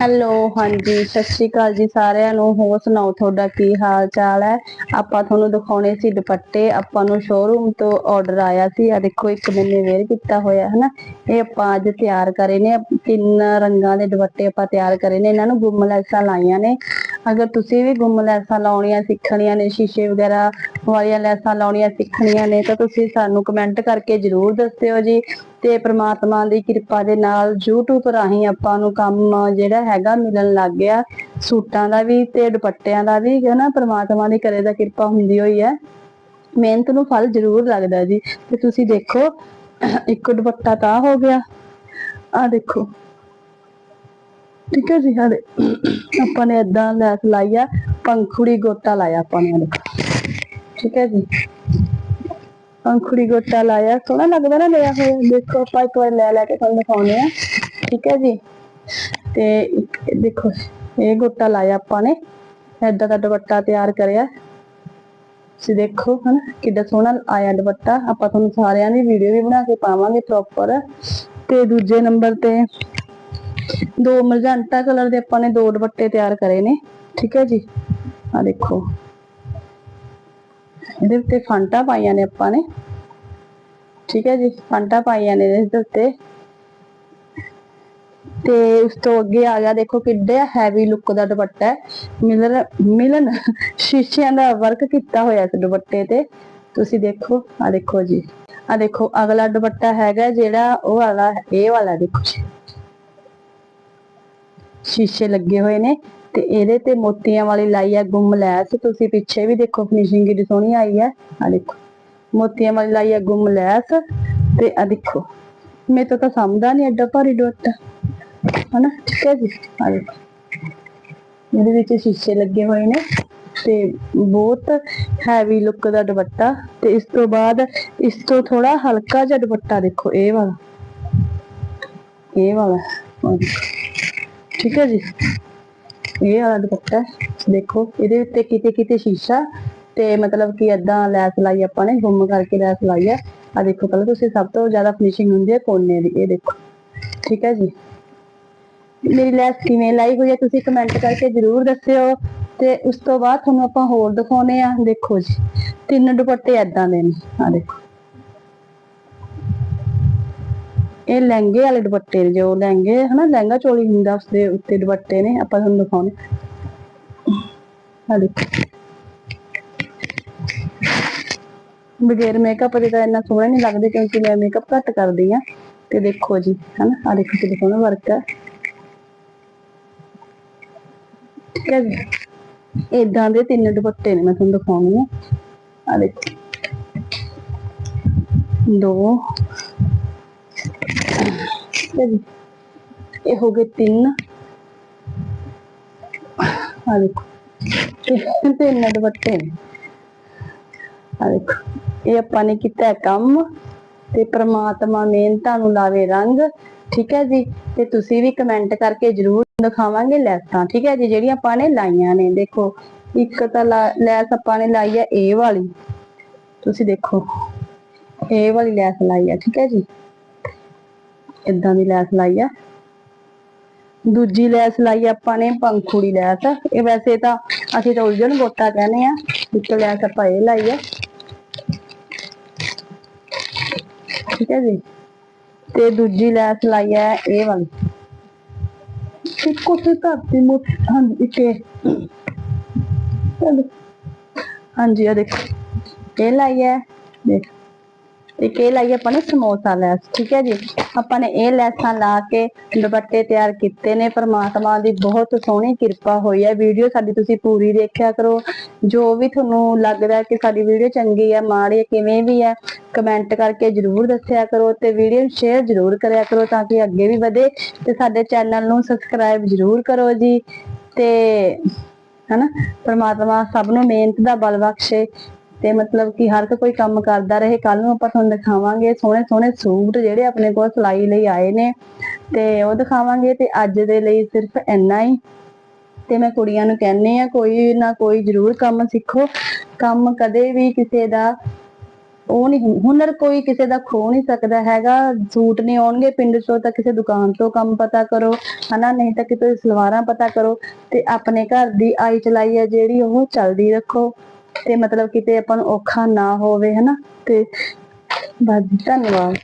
Hello, ਹਾਂਜੀ, ਸਤਿ ਸ਼੍ਰੀ ਅਕਾਲ ਜੀ ਸਾਰਿਆਂ ਨੂੰ। ਹੋਰ ਸੁਣਾਓ, ਤੁਹਾਡਾ ਕੀ ਹਾਲ ਚਾਲ ਹੈ? ਆਪਾਂ ਤੁਹਾਨੂੰ ਦਿਖਾਉਣੇ ਸੀ ਦੁਪੱਟੇ। ਆਪਾਂ ਨੂੰ ਸ਼ੋਰੂਮ ਤੋਂ ਆਰਡਰ ਆਇਆ ਸੀ। ਆ ਦੇਖੋ, ਇੱਕ ਮੈਨੇ ਵੇਅਰ ਕੀਤਾ ਹੋਇਆ, ਹਨਾ? ਇਹ ਆਪਾਂ ਅੱਜ ਤਿਆਰ ਕਰੇ ਨੇ। ਤਿੰਨ ਰੰਗਾਂ ਦੇ ਦੁਪੱਟੇ ਆਪਾਂ ਤਿਆਰ ਕਰੇ ਨੇ। ਇਹਨਾਂ ਨੂੰ ਗੁੰਮ ਲੈਸਾਂ ਲਾਈਆਂ ਨੇ। ਅਗਰ ਤੁਸੀਂ ਵੀ ਗੁੰਮ ਲੈਸਾਂ ਲਾਉਣੀਆਂ ਸਿੱਖਣੀਆਂ ਨੇ, ਸ਼ੀਸ਼ੇ ਵਗੈਰਾ ਵਾਲੀਆਂ ਲੈਸਾਂ ਲਾਉਣੀਆਂ ਸਿੱਖਣੀਆਂ ਨੇ, ਤਾਂ ਤੁਸੀਂ ਸਾਨੂੰ ਕਮੈਂਟ ਕਰਕੇ ਜਰੂਰ ਦੱਸਿਓ ਜੀ। ਤੇ ਪ੍ਰਮਾਤਮਾ ਦੀ ਕਿਰਪਾ ਦੇ ਨਾਲ YouTube ਰਾਹੀਂ ਆਪਾਂ ਨੂੰ ਕੰਮ ਜਿਹੜਾ ਹੈਗਾ ਮਿਲਣ ਲੱਗ ਗਿਆ। ਸੂਟਾਂ ਦਾ ਵੀ ਤੇ ਦੁਪੱਟਿਆਂ ਦਾ ਵੀ ਹੈ ਨਾ ਪ੍ਰਮਾਤਮਾ ਦੀ ਕਰੇ ਦਾ ਕਿਰਪਾ ਹੁੰਦੀ ਹੋਈ ਹੈ। ਮਿਹਨਤ ਨੂੰ ਫਲ ਜ਼ਰੂਰ ਲੱਗਦਾ ਜੀ। ਤੇ ਤੁਸੀਂ ਦੇਖੋ, ਇੱਕ ਦੁਪੱਟਾ ਤਾਂ ਹੋ ਗਿਆ। ਆ ਦੇਖੋ। ਠੀਕ ਹੈ ਜੀ ਹਾਂ ਆਪਾਂ ਨੇ ਇਦਾਂ ਲੈਸ ਲਾਈ ਆ, ਪੰਖੁੜੀ ਗੋਟਾ ਲਾਇਆ ਆਪਾਂ ਨੇ ਠੀਕ ਹੈ ਜੀ। ਪੰਖੁੜੀ ਗੋਟਾ ਲਾਇਆ, ਸੋਹਣਾ ਲੱਗਦਾ ਨਾ ਲਿਆ ਹੋਇਆ। ਦੇਖੋ ਆਪਾਂ ਇੱਕ ਵਾਰ ਲੈ ਲੈ ਕੇ ਤੁਹਾਨੂੰ ਦਿਖਾਉਂਦੇ ਆ ਠੀਕ ਹੈ ਜੀ। ਤੇ ਇੱਕ ਦੇਖੋ, ਇਹ ਗੋਟਾ ਲਾਇਆ ਆਪਾਂ ਨੇ। ਏਦਾਂ ਦਾ ਦੁਪੱਟਾ ਤਿਆਰ ਕਰਿਆ। ਤੁਸੀਂ ਦੇਖੋ, ਹਨਾ, ਕਿੱਡਾ ਸੋਹਣਾ ਆਇਆ ਦੁਪੱਟਾ। ਆਪਾਂ ਤੁਹਾਨੂੰ ਸਾਰਿਆਂ ਦੀ ਵੀਡੀਓ ਵੀ ਬਣਾ ਕੇ ਪਾਵਾਂਗੇ ਪ੍ਰੋਪਰ ਤੇ ਦੂਜੇ ਨੰਬਰ ਤੇ ਦੋ ਮਰਜੰਟਾ ਕਲਰ ਦੇ ਆਪਾਂ ਨੇ ਦੋ ਦੁਪੱਟੇ ਤਿਆਰ ਕਰੇ ਨੇ, ਠੀਕ ਹੈ ਜੀ? ਆ ਦੇਖੋ। ਇਹਦੇ ਉੱਤੇ ਫਾਂਟਾ ਪਾਈਆਂ ਨੇ ਆਪਾਂ ਨੇ, ਠੀਕ ਹੈ ਜੀ? ਫਾਂਟਾ ਪਾਈਆਂ ਨੇ ਇਹਦੇ ਉੱਤੇ। ਤੇ ਉਸ ਤੋਂ ਅੱਗੇ ਆ ਗਿਆ, ਦੇਖੋ ਕਿੱਡਾ ਹੈਵੀ ਲੁੱਕ ਦਾ ਦੁਪੱਟਾ ਹੈ। ਮਿਲਨ ਮਿਲਨ ਸ਼ੀਸ਼ਿਆਂ ਦਾ ਵਰਕ ਕੀਤਾ ਹੋਇਆ ਇਸ ਦੁਪੱਟੇ ਤੇ। ਤੁਸੀਂ ਦੇਖੋ ਆ ਦੇਖੋ ਜੀ। ਆ ਦੇਖੋ, ਅਗਲਾ ਦੁਪੱਟਾ ਹੈਗਾ ਜਿਹੜਾ ਉਹ ਵਾਲਾ, ਇਹ ਵਾਲਾ ਦੇਖੋ ਜੀ। ਸ਼ੀਸ਼ੇ ਲੱਗੇ ਹੋਏ ਨੇ ਤੇ ਇਹਦੇ ਤੇ ਮੋਤੀਆਂ ਵਾਲੀ ਲਾਈ ਆ ਗੁੰਮ ਲੈਸ। ਤੁਸੀਂ ਪਿੱਛੇ ਵੀ ਦੇਖੋ ਫਿਨਿਸ਼ਿੰਗ ਕਿੰਨੀ ਸੋਹਣੀ ਆਈ ਹੈ ਆ ਦੇਖੋ, ਮੋਤੀਆਂ ਵਾਲੀ ਲਾਈ ਆ ਗੁੰਮ ਲੈਸ ਤੇ ਆ ਦੇਖੋ, ਮੇਰੇ ਤੋਂ ਤਾਂ ਸਮਝਦਾ ਨਹੀਂ ਐਡਾ ਭਾਰੀ ਦੁਪੱਟਾ ਹਨਾ, ਠੀਕ ਹੈ ਜੀ? ਆ ਦੇਖੋ, ਇਹਦੇ ਵਿੱਚ ਸ਼ੀਸ਼ੇ ਲੱਗੇ ਹੋਏ ਨੇ ਤੇ ਬਹੁਤ ਹੈਵੀ ਲੁੱਕ ਦਾ ਦੁਪੱਟਾ ਤੇ ਇਸ ਤੋਂ ਬਾਅਦ ਇਸ ਤੋਂ ਥੋੜਾ ਹਲਕਾ ਜਿਹਾ ਦੁਪੱਟਾ ਦੇਖੋ, ਇਹ ਵਾਲਾ। ਇਹ ਵਾਲਾ ਠੀਕ ਹੈ ਜੀ। ਇਹ ਵਾਲਾ ਦੁਪੱਟਾ ਦੇਖੋ, ਇਹਦੇ ਉੱਤੇ ਕਿਤੇ ਕਿਤੇ ਸ਼ੀਸ਼ਾ ਤੇ ਮਤਲਬ ਕਿ ਏਦਾਂ ਲੈਸ ਲਾਈ ਆਪਾਂ ਨੇ, ਗੁੰਮ ਕਰਕੇ ਲੈਸ ਲਾਈ ਹੈ। ਆ ਦੇਖੋ, ਪਹਿਲਾਂ ਤੁਸੀਂ ਸਭ ਤੋਂ ਜ਼ਿਆਦਾ ਫਿਨਿਸ਼ਿੰਗ ਹੁੰਦੀ ਹੈ ਕੋਨੇ ਦੀ, ਇਹ ਦੇਖੋ। ਠੀਕ ਹੈ ਜੀ। ਮੇਰੀ ਲੈਸ ਕਿਵੇਂ ਲਾਈ ਹੋਈ ਹੈ ਤੁਸੀਂ ਕਮੈਂਟ ਕਰਕੇ ਜਰੂਰ ਦੱਸਿਓ। ਤੇ ਉਸ ਤੋਂ ਬਾਅਦ ਤੁਹਾਨੂੰ ਆਪਾਂ ਹੋਰ ਦਿਖਾਉਨੇ ਆ ਦੇਖੋ ਜੀ, ਤਿੰਨ ਦੁਪੱਟੇ ਏਦਾਂ ਦੇ ਨੇ। ਆ ਦੇਖੋ। ਇਹ ਲਹਿੰਗੇ ਵਾਲੇ ਦੁਪੱਟੇ ਨੇ, ਜੋ ਲਹਿੰਗੇ, ਹਨਾ, ਲਹਿੰਗਾ ਚੋਲੀ ਹੁੰਦਾ, ਉਸਦੇ ਉੱਤੇ ਦੁਪੱਟੇ ਨੇ, ਆਪਾਂ ਤੁਹਾਨੂੰ ਦਿਖਾਉਣੇ ਆ ਦੇਖੋ। ਬਗੈਰ ਮੇਕਅਪ ਦੇ ਤਾਂ ਇੰਨਾ ਸੋਹਣਾ ਨਹੀਂ ਲੱਗਦੇ, ਕਿਉਂਕਿ ਮੈਂ ਮੇਕਅਪ ਘੱਟ ਕਰਦੀ ਆ ਤੇ ਦੇਖੋ ਜੀ, ਹਨਾ ਆ ਦੇਖੋ, ਕਿੰਨਾ ਸੋਹਣਾ ਵਰਕ ਹੈ। ਠੀਕ ਹੈ ਜੀ ਇਦਾਂ ਦੇ ਤਿੰਨ ਦੁਪੱਟੇ ਨੇ, ਮੈਂ ਤੁਹਾਨੂੰ ਦਿਖਾਉਣੀ ਆ ਆ ਦੇਖੋ। ਦੋ ਠੀਕ ਹੈ ਜੀ ਇਹ ਹੋ ਗਏ ਤਿੰਨ। ਆ ਦੇਖੋ। ਤਿੰਨ ਤਿੰਨ ਦੁਪੱਟੇ ਆ ਦੇਖੋ। ਇਹ ਆਪਾਂ ਨੇ ਕੀਤਾ ਕੰਮ ਤੇ ਪ੍ਰਮਾਤਮਾ ਮਿਹਨਤਾਂ ਨੂੰ ਲਾਵੇ ਰੰਗ। ਠੀਕ ਹੈ ਜੀ? ਤੇ ਤੁਸੀਂ ਵੀ ਕਮੈਂਟ ਕਰਕੇ ਜਰੂਰ ਦਿਖਾਵਾਂਗੇ ਲੈਸਾਂ। ਠੀਕ ਹੈ ਜੀ? ਜਿਹੜੀਆਂ ਆਪਾਂ ਨੇ ਲਾਈਆਂ ਨੇ। ਦੇਖੋ, ਇੱਕ ਤਾਂ ਲਾ- ਲੈਸ ਆਪਾਂ ਨੇ ਲਾਈ ਹੈ ਇਹ ਵਾਲੀ। ਤੁਸੀਂ ਦੇਖੋ ਇਹ ਵਾਲੀ ਲੈਸ ਲਾਈ ਹੈ। ਠੀਕ ਹੈ ਜੀ? ਇਦਾਂ ਦੀ ਲੈਸ ਲਾਈ ਆ। ਦੂਜੀ ਲੈਸ ਲਾਈ ਆਪਾਂ ਨੇ, ਪੰਖੂੜੀ ਲੈਸ। ਇਹ ਵੈਸੇ ਤਾਂ ਅਸੀਂ ਤਾਂ ਉਲਝਣ ਗੋਟਾ ਕਹਿੰਦੇ ਆ, ਇੱਕ ਲੈਸ ਆਪਾਂ ਇਹ ਲਾਈ ਆ। ਠੀਕ ਹੈ ਜੀ। ਤੇ ਦੂਜੀ ਲੈਸ ਲਾਈ ਹੈ ਇਹ ਵਾਲੀ। ਇੱਕੋ ਤੇ ਧਰਤੀ ਮੁੱਠ, ਹਾਂਜੀ, ਇੱਕ ਹਾਂਜੀ, ਆ ਦੇਖੋ। ਇਹ ਲਾਈ ਹੈ ਦੇਖ। ਇੱਕ ਇਹ ਲਾਈ ਆਪਾਂ ਨੇ ਸਮੋਸਾ ਲੈਸ, ਠੀਕ ਹੈ ਜੀ? ਆਪਾਂ ਨੇ ਇਹ ਲੈਸਾਂ ਲਾ ਕੇ ਦੁਪੱਟੇ ਤਿਆਰ ਕੀਤੇ ਨੇ, ਪਰਮਾਤਮਾ ਦੀ ਬਹੁਤ ਸੋਹਣੀ ਕਿਰਪਾ ਹੋਈ ਹੈ। ਵੀਡੀਓ ਸਾਡੀ ਤੁਸੀਂ ਪੂਰੀ ਦੇਖਿਆ ਕਰੋ। ਜੋ ਵੀ ਤੁਹਾਨੂੰ ਲੱਗਦਾ ਕਿ ਸਾਡੀ ਵੀਡੀਓ ਚੰਗੀ ਹੈ, ਮਾੜੀ ਹੈ, ਕਿਵੇਂ ਵੀ ਹੈ, ਕਮੈਂਟ ਕਰਕੇ ਜਰੂਰ ਦੱਸਿਆ ਕਰੋ ਤੇ ਵੀਡੀਓ ਸ਼ੇਅਰ ਜਰੂਰ ਕਰਿਆ ਕਰੋ ਤਾਂ ਕਿ ਅੱਗੇ ਵੀ ਵਧੇ ਤੇ ਸਾਡੇ ਚੈਨਲ ਨੂੰ ਸਬਸਕ੍ਰਾਈਬ ਜਰੂਰ ਕਰੋ ਜੀ। ਤੇ ਹਨਾ, ਪਰਮਾਤਮਾ ਸਭ ਨੂੰ ਮਿਹਨਤ ਦਾ ਬਲ ਬਖਸ਼ੇ। ਤੇ ਮਤਲਬ ਕਿ ਹਰ ਕੋਈ ਕੰਮ ਕਰਦਾ ਰਹੇ ਕੱਲ ਨੂੰ ਆਪਾਂ ਤੁਹਾਨੂੰ ਦਿਖਾਵਾਂਗੇ ਸੋਹਣੇ ਸੋਹਣੇ ਸੂਟ ਜਿਹੜੇ ਆਪਣੇ ਕੋਲ ਸਲਾਈ ਲਈ ਆਏ ਨੇ ਤੇ ਉਹ ਦਿਖਾਵਾਂਗੇ ਤੇ ਅੱਜ ਦੇ ਲਈ ਸਿਰਫ ਇੰਨਾ ਹੀ। ਤੇ ਮੈਂ ਕੁੜੀਆਂ ਨੂੰ ਕਹਿੰਨੀ ਆ ਕੋਈ ਨਾ ਕੋਈ ਜ਼ਰੂਰ ਕੰਮ ਸਿੱਖੋ। ਕੰਮ ਕਦੇ ਵੀ ਕਿਸੇ ਦਾ ਉਹ ਨਹੀਂ, ਹੁਨਰ ਕੋਈ ਕਿਸੇ ਦਾ ਖੋ ਨਹੀਂ ਸਕਦਾ ਹੈਗਾ। ਸੂਟ ਨਹੀਂ ਆਉਣਗੇ ਪਿੰਡ ਚੋਂ ਤਾਂ ਕਿਸੇ ਦੁਕਾਨ ਤੋਂ ਕੰਮ ਪਤਾ ਕਰੋ, ਹਨਾ? ਨਹੀਂ ਤਾਂ ਕਿਤੇ ਸਲਵਾਰਾਂ ਪਤਾ ਕਰੋ ਤੇ ਆਪਣੇ ਘਰ ਦੀ ਆਈ ਚਲਾਈ ਹੈ ਜਿਹੜੀ ਉਹ ਚੱਲਦੀ ਰੱਖੋ। ਤੇ ਮਤਲਬ ਕਿਤੇ ਆਪਾਂ ਨੂੰ ਔਖਾ ਨਾ ਹੋਵੇ ਹਨਾ? ਤੇ ਬਸ ਧੰਨਵਾਦ।